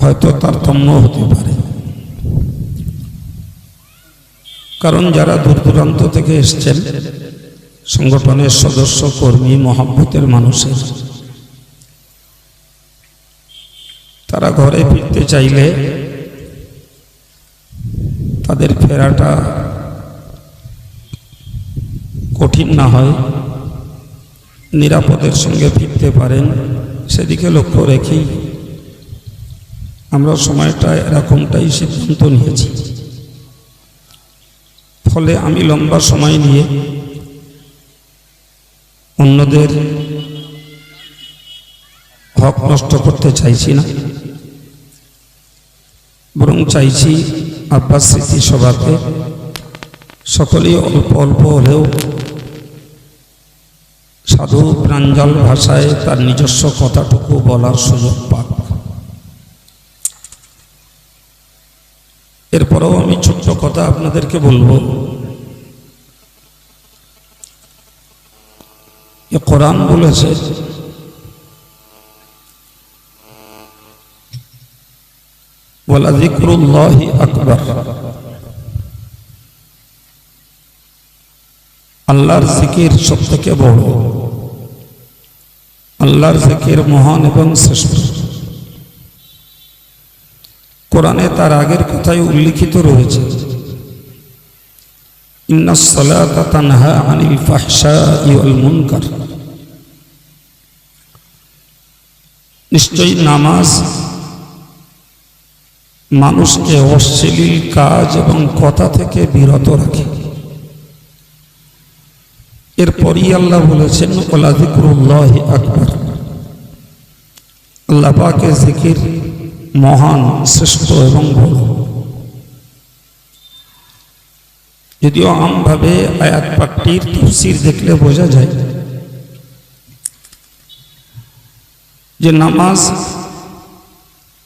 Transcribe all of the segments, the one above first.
হয়তো তারতম্য হতে পারে। কারণ যারা দূর দূরান্ত থেকে এসছেন, সংগঠনের সদস্য, কর্মী, মহাব্বতের মানুষের, তারা ঘরে ফিরতে চাইলে তাদের ফেরাটা কঠিন না হয়। নিরাপদের সঙ্গে ফিরতে পারেন। সেদিকে লক্ষ্য রেখেই আমরা সময়টা এরকমটাই সিদ্ধান্ত নিয়েছি। ফলে আমি লম্বা সময় নিয়ে অন্যদের হক নষ্ট করতে চাইছি না, বরং চাইছি আব্বাস স্মৃতি সভাতে সকলেই অল্প অল্প হলেও সাধু প্রাঞ্জল ভাষায় তার নিজস্ব কথাটুকু বলার সুযোগ পাক। এরপরেও আমি ছোট্ট কথা আপনাদেরকে বলব। কোরআন বলেছে আকবর। আল্লাহর জিকির সব থেকে বড়। আল্লাহর জিকির মহান এবং শ্রেষ্ঠ। কোরআনে তার আগের কথাই উল্লিখিত রয়েছে নিশ্চয়ই নামাজ মানুষকে অশ্লীল কাজ এবং কথা থেকে বিরত রাখে। এরপরই আল্লাহ বলেছেন ওলা জিক্রুল্লাহ আকবর। আল্লাহ পাকে জিকির মহান, শ্রেষ্ঠ এবং বড় যদিও আমভাবে আয়াত পাঠটির তফসির দেখলে বোঝা যায় যে নামাজ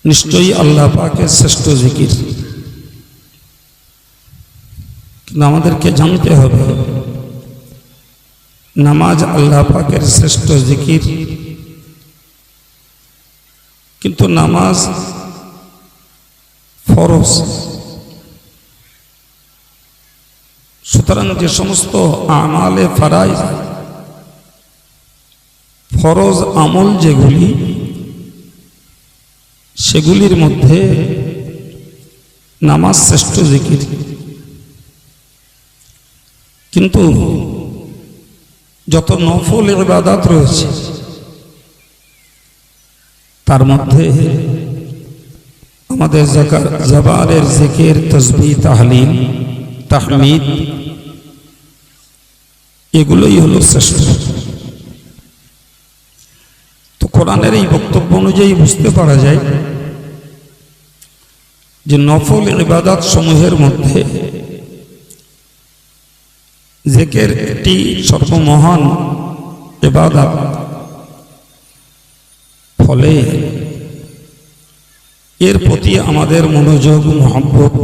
নিশ্চয়ই আল্লাহ পাকের শ্রেষ্ঠ জিকির। কিন্তু আমাদেরকে জানতে হবে, নামাজ আল্লাহ পাকের শ্রেষ্ঠ জিকির কিন্তু নামাজ ফরজ। সুতরাং যে সমস্ত আমালে ফারাই ফরজ আমল যেগুলি, সেগুলির মধ্যে নামাজ শ্রেষ্ঠ জিকির। কিন্তু যত নফল ইবাদাত রয়েছে তার মধ্যে আমাদের জবানের জিকির তসবি তাহলিল, তাহমিদ, এগুলোই হলো শ্রেষ্ঠ। তো কোরআনের এই বক্তব্য অনুযায়ী বুঝতে পারা যায় যে নফল ইবাদাত সমূহের মধ্যে জেকের একটি সর্বমহান এবাদাত ফলে এর প্রতি আমাদের মনোযোগ, মহব্বত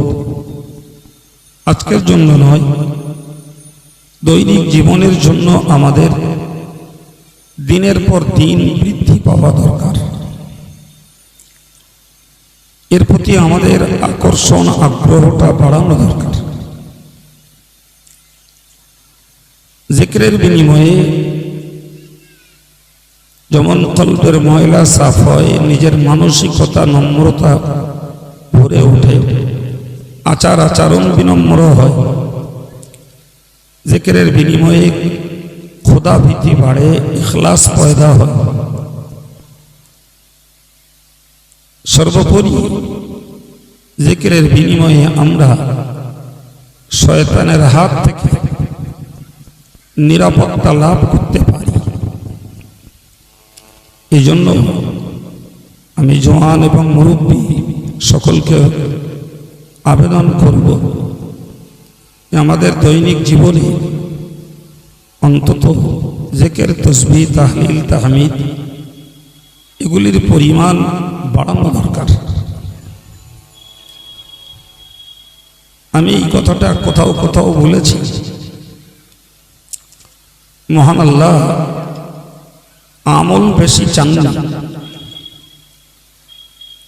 আজকের জন্য নয়, দৈনিক জীবনের জন্য আমাদের দিনের পর দিন বৃদ্ধি পাওয়া দরকার। এর প্রতি আমাদের আকর্ষণ, আগ্রহটা বাড়ানো দরকার। জিক্রের বিনিময়ে যেমন কল্পের ময়লা সাফ হয়, নিজের মানসিকতা নম্রতা ভরে ওঠে। আচার আচরণ বিনম্র হয়। জিক্রের বিনিময়ে খোদা ভীতি বাড়ে, ইখলাস পয়দা হয়। সর্বোপরি জিক্রের বিনিময়ে আমরা শয়তানের হাত থেকে নিরাপত্তা লাভ করতে এই জন্য আমি জওয়ান এবং মুরব্বী সকলকে আবেদন করব আমাদের দৈনিক জীবনে অন্তত জেকের তসবি, তাহলিল, তাহমিদ, এগুলির পরিমাণ বাড়ানো দরকার। আমি এই কথাটা কোথাও কোথাও বলেছি। মহান আল্লাহ আমল বেশি চান না।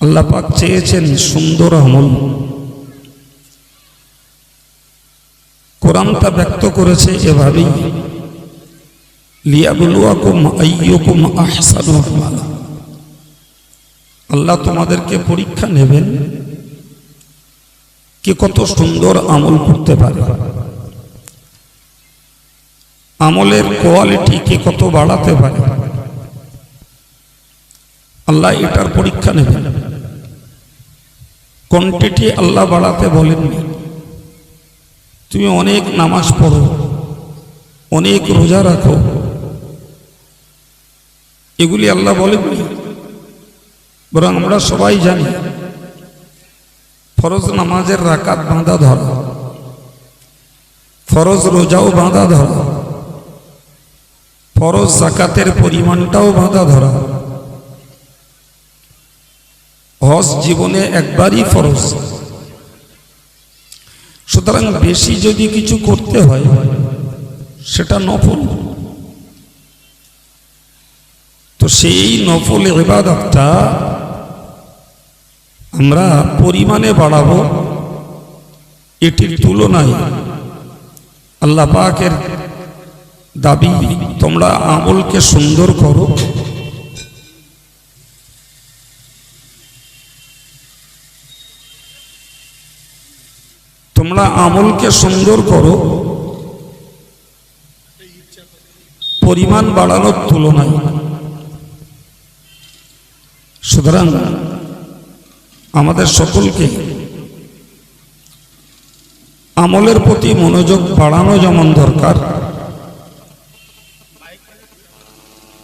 আল্লাহ পাক চেয়েছেন সুন্দর আমল। কোরআন তা ব্যক্ত করেছে এভাবেই। আল্লাহ তোমাদেরকে পরীক্ষা নেবেন কে কত সুন্দর আমল করতে পারে আমলের কোয়ালিটি কে কত বাড়াতে পারে। আল্লাহ এটার পরীক্ষা নেবেন। কোয়ান্টিটি আল্লাহ বাড়াতে বলেননি। তুমি অনেক নামাজ পড়ো, অনেক রোজা রাখো। এগুলি আল্লাহ বলেননি। বরং আমরা সবাই জানি, ফরজ নামাজের রাকাত বাঁধা ধরা, ফরজ রোজাও বাঁধা ধরা, ফরজ জাকাতের পরিমাণটাও বাঁধা ধরা। হজ জীবনে একবারই ফরজ। সুতরাং বেশি যদি কিছু করতে হয়, সেটা নফল। তো সেই নফল এবাদতটা আমরা পরিমাণে বাড়াবো, এটির তুলনায় আল্লাহ পাকের দাবি, তোমরা আমলকে সুন্দর করো। তোমরা আমলকে সুন্দর করো। পরিমাণ বাড়ানোর তুলনায়। সুতরাং আমাদের সকলকে আমলের প্রতি মনোযোগ বাড়ানো যেমন দরকার,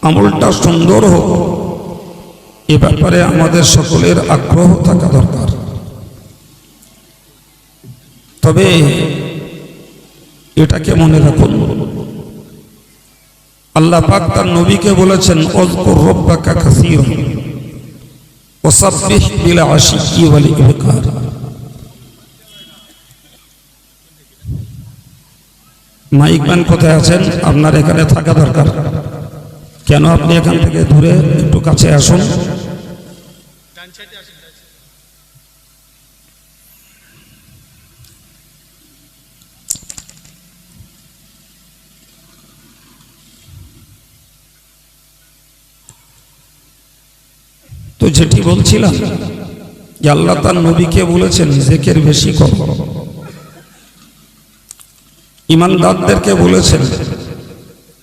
আমলটা সুন্দর হোক, এ ব্যাপারে আমাদের সকলের আগ্রহ থাকা দরকার। তবে এটাকে মনে রাখুন। আল্লাহ পাক তার নবীকে বলেছেন অজকুর মাইক ম্যান কোথায় আছেন? আপনার এখানে থাকা দরকার। কেন আপনি এখান থেকে দূরে একটু কাছে আসুন তো যেটি বলছিলাম, যে আল্লাহ তার নবীকে বলেছেন, জেকের বেশি কর ইমানদারদেরকে বলেছেন,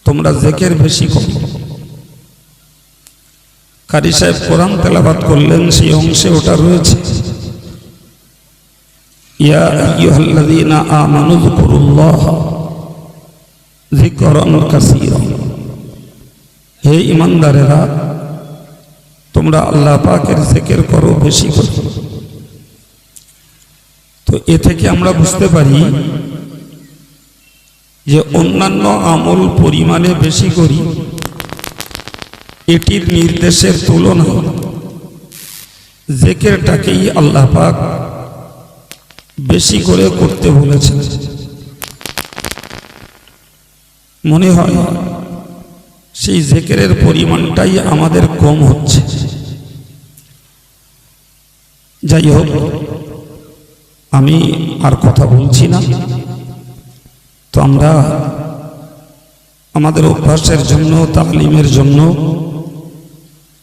তোমরা জেকের বেশি কর কারি সাহেব কোরআন তেলাবাদ করলেন, সেই অংশে ওটা রয়েছে। ইয়া হে ইমানদারেরা তোমরা আল্লাহ পাকের জেকের করো বেশি করো। তো এ থেকে আমরা বুঝতে পারি যে অন্যান্য আমল পরিমাণে বেশি করি, এটির নির্দেশের তুলনা জেকেরটাকেই আল্লাহ পাক বেশি করে করতে বলেছেন। মনে হয় সেই জেকেরের পরিমাণটাই আমাদের কম হচ্ছে। যাই হোক আমি আর কথা বলছি না। তো আমরা আমাদের অভ্যাসের জন্য, তালিমের জন্য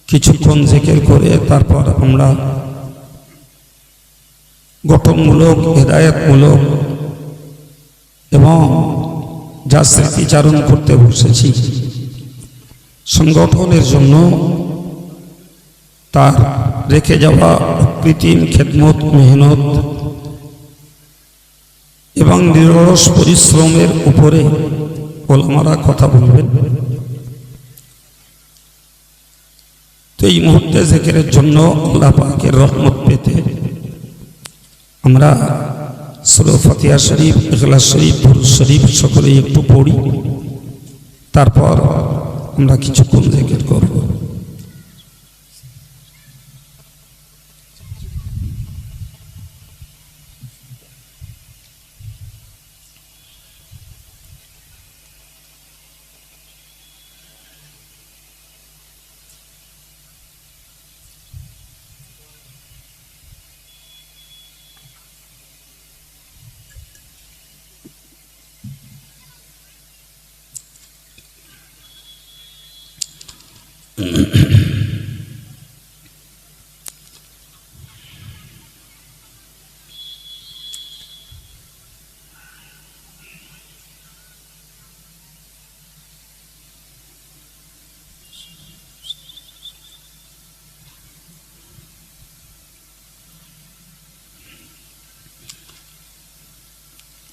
কিছুক্ষণ জেকের করে তারপর আমরা গঠনমূলক, হেদায়তমূলক এবং যা স্মৃতিচারণ করতে বসেছি, সংগঠনের জন্য তার রেখে যাওয়া কৃত্রিম খেদমত, মেহনত এবং নিরলস পরিশ্রমের উপরে ওলামারা কথা বলবেন। তো এই মুহূর্তে জেকেরের জন্য আল্লাহ পাকের রহমত পেতে আমরা সুরো ফতিয়া শরীফ, ইখলাস শরীফ দুরুদ শরীফ সকলেই একটু পড়ি। তারপর আমরা কিছুক্ষণ জেকের করব।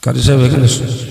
কারি সাহেব এখানে শুনুন।